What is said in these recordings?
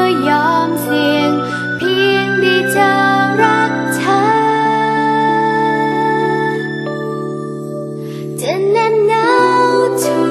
็ยอมเสี่ยง เพียงได้เจอรักเธอ จะแน่นหนาวเธอ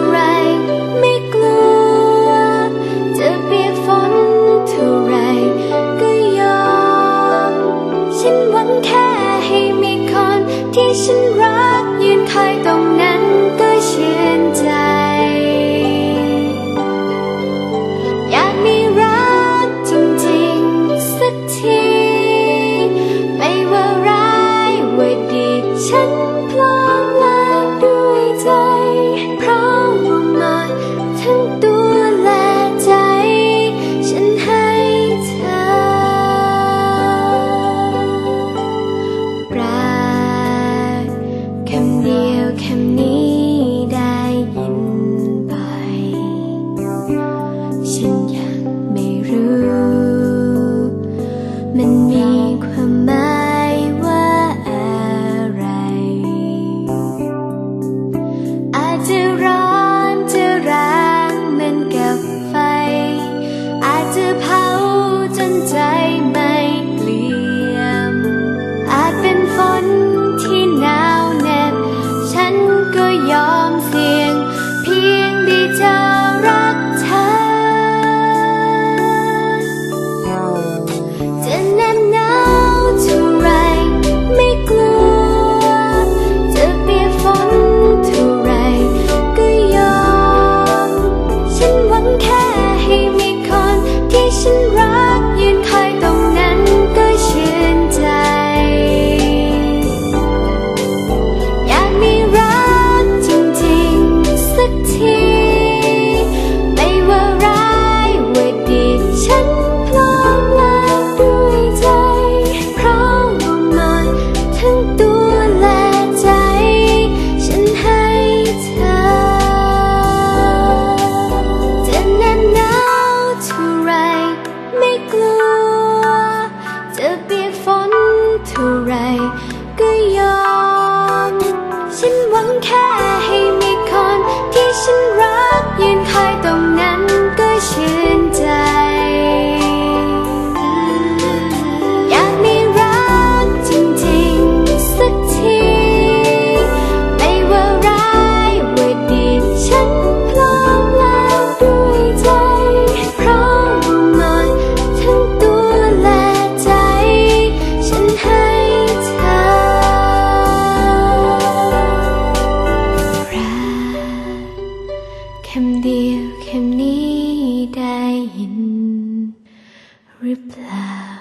มันมีความหมาย reply.